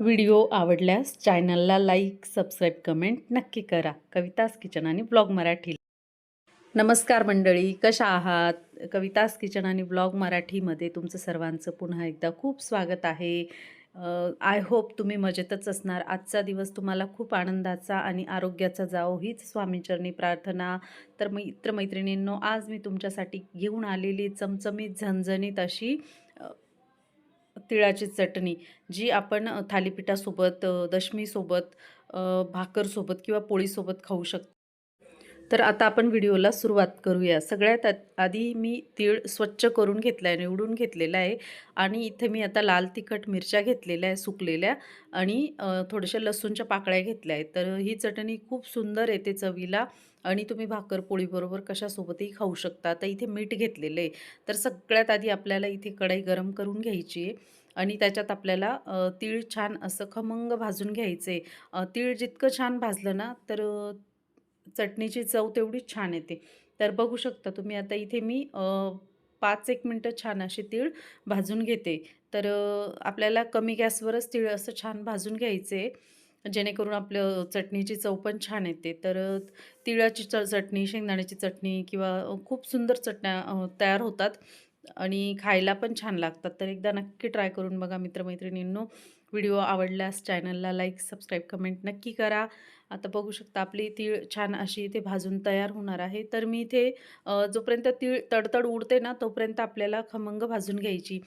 Video आवडल्यास चॅनलला like subscribe comment नक्की करा. कवितास किचन आणि ब्लॉग मराठी. नमस्कार मंडळी कशा आहात? कवितास किचन आणि ब्लॉग मराठीमध्ये तुमचं सर्वांचं पुन्हा एकदा खूप स्वागत आहे. आय होप तुम्ही मजेतच असणार. आजचा दिवस तुम्हाला खूप आनंदाचा आणि आरोग्याचा जाओ हीच स्वामीचरणी प्रार्थना. तर मित्रमैत्रिणींनो आज मी तुमच्यासाठी घेऊन आलेली चमचमीत झणझणीत अशी तिळाची चटणी जी आपण थालीपीठासोबत दशमीसोबत भाकरसोबत किंवा पोळीसोबत खाऊ शकतो. तर आता आपण व्हिडिओला सुरुवात करूया. सगळ्यात आत- आधी मी तीळ स्वच्छ करून घेतला आहे निवडून घेतलेला आहे. आणि इथे मी आता लाल तिखट मिरच्या घेतलेल्या आहे सुकलेल्या. आणि थोड्याशा लसूणच्या पाकळ्या घेतल्या आहेत. तर ही चटणी खूप सुंदर येते चवीला. आणि तुम्ही भाकर पोळीबरोबर कशासोबतही खाऊ शकता. आता इथे मीठ घेतलेलं आहे. तर सगळ्यात आधी आपल्याला इथे कढई गरम करून घ्यायची आहे. आणि त्याच्यात आपल्याला तीळ छान असं खमंग भाजून घ्यायचे तीळ जितकं छान भाजलं ना तर चटणीची चव तेवढीच छान येते. तर बघू शकता तुम्ही आता इथे मी पाच एक मिनटं छान अशी तीळ भाजून घेते. तर आपल्याला कमी गॅसवरच तीळ असं छान भाजून घ्यायचे जेणेकरून आपलं चटणीची चव पण छान येते. तर तिळाची च चटणी शेंगदाण्याची चटणी किंवा खूप सुंदर चटण्या तयार होतात आणि खायला पण छान लागतात. तर एकदा नक्की ट्राय करून बघा मित्रमैत्रिणींनो. व्हिडिओ आवडल्यास चॅनलला लाईक सबस्क्राईब कमेंट नक्की करा. आता बघू शकता आपली तीळ छान अशी इथे भाजून तयार होणार आहे. तर मी इथे जोपर्यंत तीळ तडतड उडते ना तोपर्यंत आपल्याला खमंग भाजून घ्यायची.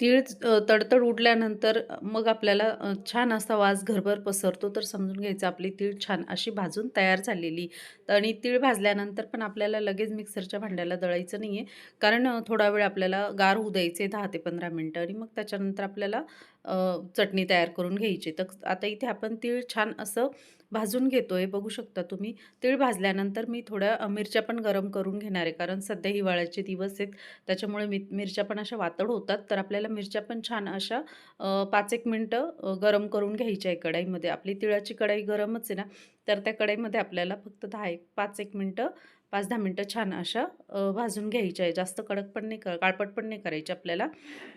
तीळ तडतड उडल्यानंतर मग आपल्याला छान असा वास घरभर पसरतो. तर समजून घ्यायचं आपली तीळ छान अशी भाजून तयार झालेली. आणि तीळ भाजल्यानंतर पण आपल्याला लगेच मिक्सरच्या भांड्याला दळायचं नाही आहे कारण थोडा वेळ आपल्याला गार होऊ द्यायचे दहा ते पंधरा मिनटं. आणि मग त्याच्यानंतर आपल्याला चटणी तयार करून घ्यायची. तर आता इथे आपण तीळ छान असं भाजून घेतो आहे बघू शकता तुम्ही. तीळ भाजल्यानंतर मी थोड्या मिरच्या पण गरम करून घेणार आहे. कारण सध्या हिवाळ्याचे दिवस आहेत. त्याच्यामुळे मी मिरच्या पण अशा वातड होतात. तर आपल्याला मिरच्या पण छान अशा पाच एक मिनटं गरम करून घ्यायच्या आहे कढाईमध्ये. आपली तिळाची कढाई गरमच आहे ना. तर त्या कढईमध्ये आपल्याला फक्त दहा एक पाच एक मिनटं पाच दहा मिनटं छान अशा भाजून घ्यायच्या आहे. जास्त कडक पण नाही कर काळपट पण नाही करायचे आपल्याला.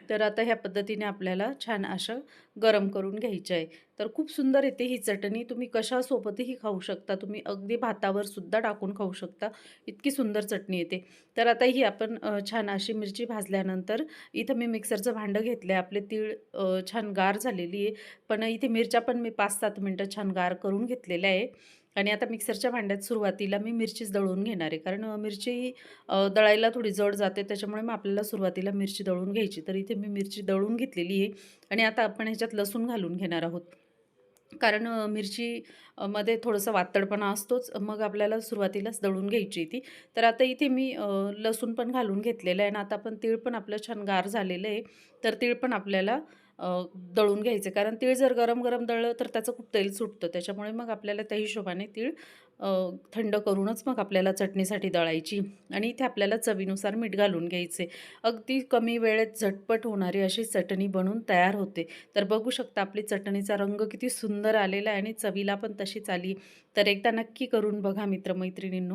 तर आता ह्या पद्धतीने आपल्याला छान अशा गरम करून घ्यायचं आहे. तर खूप सुंदर येते ही चटणी. तुम्ही कशासोबतही खाऊ शकता. तुम्ही अगदी भातावर सुद्धा टाकून खाऊ शकता. इतकी सुंदर चटणी येते. तर आता ही आपण छान अशी मिरची भाजल्यानंतर इथं मी मिक्सरचं भांडं घेतलं आहे. आपले तीळ छान गार झालेली आहे. पण इथे मिरच्या पण मी पाच सात मिनटं छान गार करून घेतलेल्या आहे. आणि आता मिक्सरच्या भांड्यात सुरुवातीला मी मिरचीच दळून घेणार आहे. कारण मिरची दळायला थोडी जड जाते त्याच्यामुळे मग आपल्याला सुरुवातीला मिरची दळून घ्यायची. तर इथे मी मिरची दळून घेतलेली आहे आणि आता आपण ह्याच्यात लसूण घालून घेणार आहोत. कारण मिरची मध्ये थोडंसं वातडपणा असतोच मग आपल्याला सुरुवातीलाच दळून घ्यायची ती. तर आता इथे मी लसूण पण घालून घेतलेलं आहे आणि आता आपण तीळ पण आपलं छान गार झालेलं आहे. तर तीळ पण आपल्याला दळून घ्यायचं. कारण तीळ जर गरम गरम दळलं तर त्याचं खूप तेल सुटतं. त्याच्यामुळे मग आपल्याला त्या हिशोबाने तीळ थंड करूनच मग आपल्याला चटणीसाठी दळायची आणि इथे आपल्याला चवीनुसार मीठ घालून घ्यायचे. अगदी कमी वेळेत झटपट होणारी अशी चटणी बनून तयार होते. तर बघू शकता आपली चटणीचा रंग किती सुंदर आलेला आहे आणि चवीला पण तशीच आली. तर एकदा नक्की करून बघा मित्रमैत्रिणींनो.